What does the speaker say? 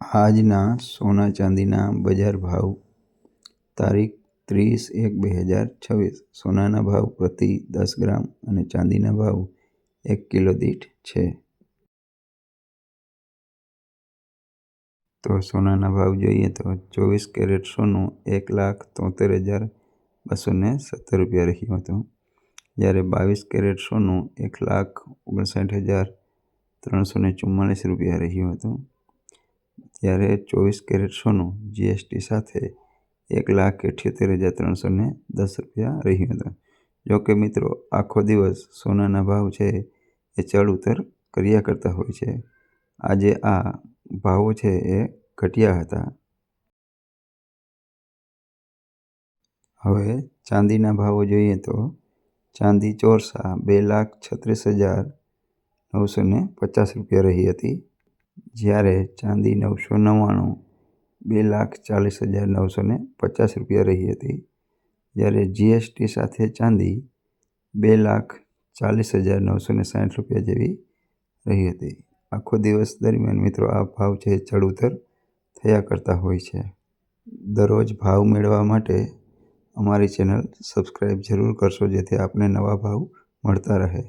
આજના સોના ચાંદીના બજાર ભાવ તારીખ ત્રીસ એક બે હજાર છવ્વીસ. સોનાના ભાવ પ્રતિ દસ ગ્રામ અને ચાંદીના ભાવ એક કિલો દીઠ છે. તો સોનાના ભાવ જોઈએ તો ચોવીસ કેરેટ સોનું એક લાખ તોતેર હજાર બસો ને સત્તર રૂપિયા રહ્યું હતું. જ્યારે બાવીસ કેરેટ સોનું એક લાખ ઓગણસાઠ હજાર ત્રણસો ને ચુમ્માલીસ રૂપિયા રહ્યું હતું. જ્યારે ચોવીસ કેરેટ સોનું જીએસટી સાથે એક લાખ અઠ્યોતેર હજાર ત્રણસો ને દસ રૂપિયા રહ્યું હતું. જોકે મિત્રો, આખો દિવસ સોનાના ભાવ છે એ ચડ ઉતર કર્યા કરતા હોય છે. આજે આ ભાવો છે એ ઘટ્યા હતા. હવે ચાંદીના ભાવો જોઈએ તો ચાંદી ચોરસા બે લાખ છત્રીસ હજાર નવસો પચાસ રૂપિયા રહી હતી. જ્યારે ચાંદી નવસો નવ્વાણું, બે લાખ ચાલીસ હજાર નવસો ને પચાસ રૂપિયા રહી હતી, જ્યારે જીએસટી સાથે ચાંદી બે લાખ ચાલીસ હજાર નવસો ને સાઠ રૂપિયા જેવી રહી હતી. આખો દિવસ દરમિયાન મિત્રો આ ભાવ છે ચડ ઉતર થયા કરતા હોય છે. દરરોજ ભાવ મેળવવા માટે અમારી ચેનલ સબસ્ક્રાઈબ જરૂર કરશો જેથી આપને નવા ભાવ મળતા રહે.